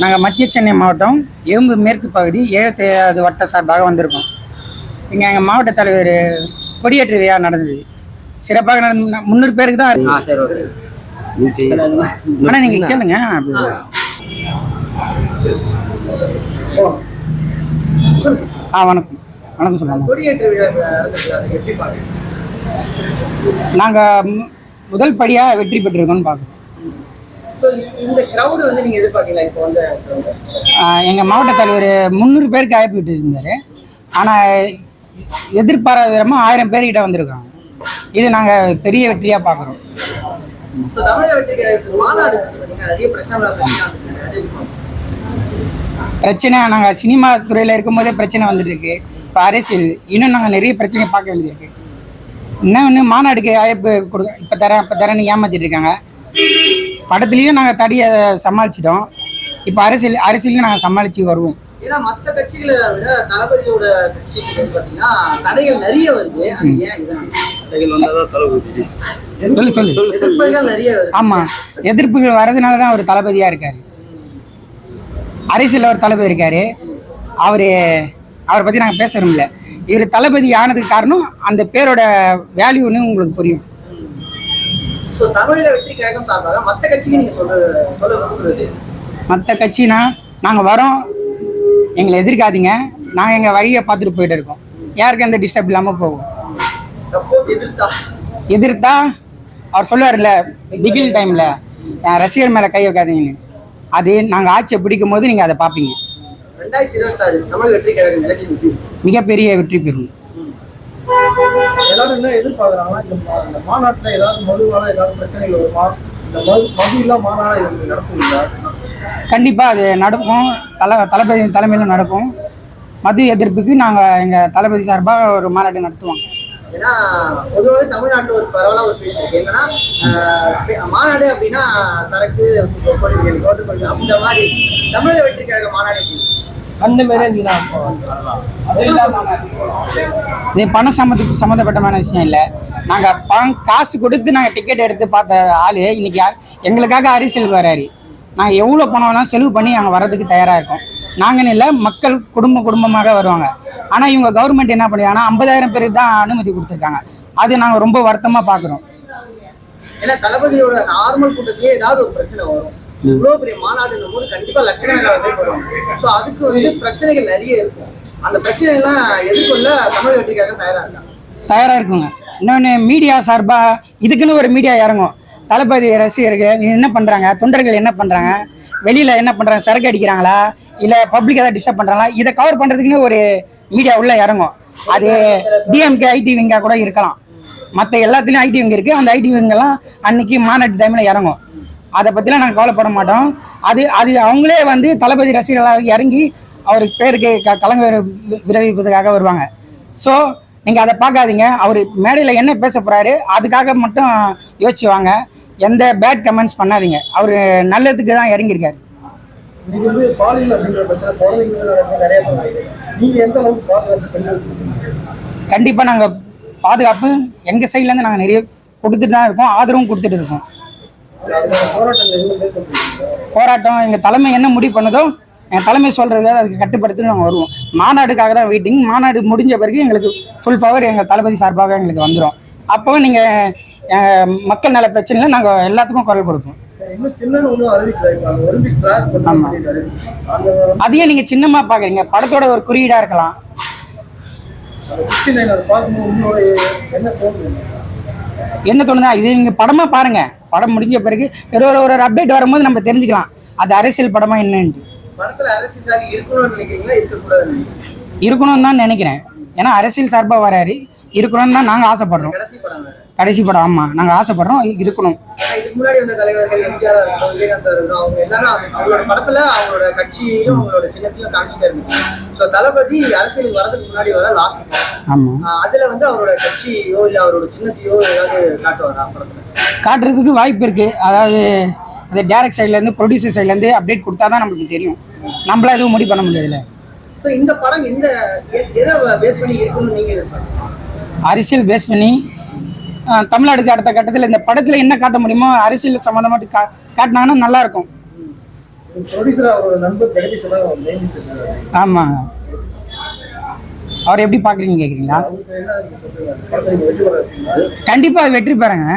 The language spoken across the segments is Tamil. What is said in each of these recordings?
நாங்கள் மத்திய சென்னை மாவட்டம் எறும்பு மேற்கு பகுதி ஏழு வட்ட சார்பாக வந்திருக்கோம். இங்கே எங்கள் மாவட்ட தலைவர் கொடியேற்று விழா நடந்தது. சிறப்பாக நடந்த முந்நூறு பேருக்கு தான் ஆனால் நீங்கள் கேளுங்க. ஆ வணக்கம். வணக்கம் சொல்லுங்கள் நாங்கள் முதல் படியாக வெற்றி பெற்றிருக்கோம்னு பார்க்குறோம். எங்கள் மாவட்ட தலைவர் முந்நூறு பேருக்கு அழைப்பு விட்டு இருந்தார் ஆனால் எதிர்பாராத விதமாக ஆயிரம் பேர்கிட்ட வந்திருக்காங்க. இது நாங்கள் பெரிய வெற்றியாக பார்க்குறோம் பிரச்சனை நாங்கள் சினிமா துறையில் இருக்கும்போதே பிரச்சனை வந்துட்டு இருக்கு இப்போ அரசியல் இன்னும் நாங்கள் நிறைய பிரச்சனை பார்க்க வேண்டியது இருக்கு. இன்னும் ஒன்று மாநாடுக்கு அழைப்பு கொடுக்க இப்போ தரேன் இப்போ தரேன்னு ஏமாத்திட்டு இருக்காங்க. படத்துலேயும் நாங்கள் தடியை சமாளிச்சிட்டோம். இப்போ அரசியல் அரசியலையும் நாங்கள் சமாளித்து வருவோம். ஏன்னா மற்ற கட்சிகளை விட தளபதியோட கட்சிக்கு வந்து பார்த்தீங்கன்னா தடைகள் நிறைய வருது. அது ஏன் இதான் சொல்லு சொல்லு. எதிர்ப்புகள் நிறைய எதிர்ப்புகள் வர்றதுனால தான் அவர் தளபதியாக இருக்கார். அரசியலில் ஒரு தளபதி இருக்கார். அவர் அவரை பற்றி நாங்கள் பேசுகிறோம்ல இவர் தளபதி ஆனதுக்கு காரணம் அந்த பேரோட வேல்யூன்னு உங்களுக்கு புரியும். ஸோ தமிழக வெற்றி கழகம் சார்பாக மற்ற கட்சிக்கு நீங்க சொல்ற சொல்ல விரும்புறது மற்ற கட்சினா நாங்கள் வரோம். எங்களை எதிர்க்காதீங்க. நாங்கள் எங்கள் வழியை பார்த்துட்டு போயிட்டு இருக்கோம். யாருக்கும் எந்த டிஸ்டர்ப் இல்லாமல் போகும். எதிர்த்தா? எதிர்த்தா அவர் சொல்லுவார்ல பிகில் டைமில் என் ரசிகர் மேலே கை வைக்காதீங்கன்னு. அது நாங்கள் ஆட்சியை பிடிக்கும் போது நீங்கள் அதை பார்ப்பீங்க. ரெண்டாயிரத்தி இருபத்தாறு தமிழக வெற்றி கழகம் எலெக்ஷன் மிகப்பெரிய வெற்றி பெறும். எல்லாரும் என்ன எதிர்பார்க்குறாங்கன்னா இந்த மா- இந்த மாநாட்டில் ஏதாவது மதுவால ஏதாவது பிரச்சனைகள் வருமா? இந்த மது மது இல்லா மாநாடு இது நடத்துவீங்களா கண்டிப்பாக அது நடக்கும். தல தளபதி தலைமையில் நடக்கும். மது எதிர்ப்புக்கு நாங்கள் எங்கள் தளபதி சார்பாக ஒரு மாநாடு நடத்துவோம். ஏன்னா பொதுவாகவே தமிழ்நாட்டில் ஒரு பரவலாக ஒரு பேச்சு இருக்கு. என்னன்னா மாநாடு அப்படின்னா சரக்கு கொள்கை அந்த மாதிரி தமிழக வெற்றி கழக மாநாடு? அந்த மாதிரி இது பணம் சம்மந்த சம்மந்தப்பட்டமான விஷயம் இல்லை. நாங்கள் பணம் காசு கொடுத்து நாங்கள் டிக்கெட் எடுத்து பார்த்த ஆள் இன்னைக்கு யார்? எங்களுக்காக அரசியலுக்கு வராரு. நாங்கள் எவ்வளோ பணம் வேணாலும் செலவு பண்ணி நாங்கள் வர்றதுக்கு தயாராக இருக்கோம். நாங்கன்னு இல்லை மக்கள் குடும்ப குடும்பமாக வருவாங்க. ஆனால் இவங்க கவர்மெண்ட் என்ன பண்ணிருக்காங்கன்னா ஐம்பதாயிரம் பேருக்கு தான் அனுமதி கொடுத்துருக்காங்க. அது நாங்கள் ரொம்ப வருத்தமாக பார்க்குறோம் ஏன்னா தளபதியோட நார்மல் கூட்டத்திலேயே ஏதாவது ஒரு பிரச்சனை வரும். இவ்வளோ பெரிய மாநாடுங்கும் போது கண்டிப்பா லட்சக்கணக்கான பேர் வருவாங்க. ஸோ அதுக்கு வந்து பிரச்சனைகள் நிறைய இருக்கும் அந்த பிரச்சனை எல்லாம் எதிர்கொள்ள தமிழக வெற்றிக்காக தயாரா இருக்காங்க தயாராக இருக்குங்க. இன்னொன்று மீடியா சார்பாக இதுக்குன்னு ஒரு மீடியா இறங்கும். தளபதி ரசிகர்கள் என்ன பண்ணுறாங்க தொண்டர்கள் என்ன பண்ணுறாங்க வெளியில் என்ன பண்ணுறாங்க சரக்கு அடிக்கிறாங்களா? இல்லை பப்ளிக் ஏதாவது டிஸ்டர்ப் பண்ணுறாங்களா இதை கவர் பண்ணுறதுக்குன்னு ஒரு மீடியா உள்ளே இறங்கும். அது டிஎம்கே ஐடி விங்கா கூட இருக்கலாம். மற்ற எல்லாத்துலேயும் ஐடி விங் இருக்குது அந்த ஐடி விங்கெல்லாம் அன்னைக்கு மாநாட்டு டைமில் இறங்கும். அதை பற்றிலாம் நாங்கள் கவலைப்பட மாட்டோம். அது அது அவங்களே வந்து தளபதி ரசிகர்களாக இறங்கி அவருக்கு பேருக்கு க கலங்க விரைவிப்பதற்காக வருவாங்க. ஸோ நீங்கள் அதை பார்க்காதீங்க. அவர் மேடையில் என்ன பேச போகிறாரு அதுக்காக மட்டும் யோசிச்சு வாங்க எந்த பேட் கமெண்ட்ஸ் பண்ணாதீங்க. அவர் நல்லதுக்கு தான் இறங்கியிருக்காரு? கண்டிப்பாக நாங்கள் பாதுகாப்பு எங்கள் சைட்லேருந்து நாங்கள் நிறைய கொடுத்துட்டு தான் இருக்கோம். ஆதரவும் கொடுத்துட்டு இருக்கோம். போராட்டம் எங்கள் தலைமை என்ன முடிவு பண்ணதோ என் தலைமை சொல்கிறத அதுக்கு கட்டுப்படுத்தி நாங்கள் வருவோம். மாநாடுக்காக தான் வெயிட்டிங் மாநாடு முடிஞ்ச பிறகு எங்களுக்கு ஃபுல் பவர் எங்கள் தளபதி சார்பாக எங்களுக்கு வந்துடும் அப்போ நீங்கள் மக்கள் நல பிரச்சனையில் நாங்கள் எல்லாத்துக்கும் குரல் கொடுப்போம். சரி, அதையே நீங்கள் சின்னமாக பார்க்குறீங்க படத்தோட ஒரு குறியீடாக இருக்கலாம். என்ன தோணுது இது நீங்கள் படமாக பாருங்கள் படம் முடிஞ்ச பிறகு ஒரு ஒரு ஒரு அப்டேட் வரும்போது நம்ம தெரிஞ்சுக்கலாம். அது அரசியல் படமா என்னன்ட்டு. படத்துல அரசியல் இருக்கணும்னு நினைக்கிறீங்களா? நினைக்கிறீங்களா? இருக்கணும்னு தான் நினைக்கிறேன். ஏன்னா அரசியல் சார்பாக வராரு. இருக்கணும்னு தான் நாங்கள் ஆசைப்படுறோம். கடைசி படம் வேற. கடைசி படம் ஆமாம் நாங்கள் ஆசைப்படுறோம் இருக்கணும். முன்னாடி வந்த தலைவர்கள் எம்ஜிஆர் விஜயகாந்த் இருக்கட்டும் அவங்க அவங்க- அவங்களோட படத்துல அவங்களோட கட்சியையும் அவங்களோட சின்னத்தையும் காமிச்சிட்டே இருந்தாங்க ஸோ தளபதி அரசியலுக்கு வரதுக்கு முன்னாடி வர லாஸ்ட் ஆமாம் அதுல வந்து அவரோட கட்சியோ இல்ல அவரோட சின்னத்தையோ ஏதாவது காட்டுவாரா படத்துல? காட்டுறதுக்கு வாய்ப்பு இருக்குது அதாவது அந்த டேரக்ட் சைட்லேருந்து ப்ரொடியூசர் சைட்லேருந்து அப்டேட் கொடுத்தா தான் நம்மளுக்கு தெரியும். நம்மளா எதுவும் முடிவு பண்ண முடியாதுல்ல. ஸோ இந்த படம் எந்த எதை பேஸ் பண்ணி இருக்குன்னு நீங்க எதிர்பார்க்கறீங்க அரசியல் பேஸ் பண்ணி தமிழ்நாடுக்கு அடுத்த கட்டத்தில் இந்த படத்தில் என்ன காட்ட முடியுமோ அரசியல் சம்மந்தமாட்டு கா காட்டினாங்கன்னா நல்லா இருக்கும். ப்ரொடியூசர் அவரோட நண்பர் ஜெகதீஷ் அவர் நியமிச்சிருக்காரு ஆமாங்க அவர் எப்படி பார்க்குறீங்க கேட்குறீங்களா கண்டிப்பாக வெற்றி பெறங்க.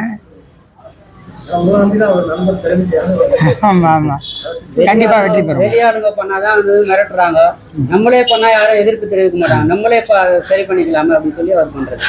ஆமாம் ஆமாம் கண்டிப்பாக வெற்றி பெறும் வெளியாளுங்க பண்ணாதான் வந்து மிரட்டுறாங்க. நம்மளே பண்ணா யாரும் எதிர்ப்பு தெரிவிக்க மாட்டாங்க. நம்மளே சரி பண்ணிக்கலாமே அப்படின்னு சொல்லி அவர் பண்றது.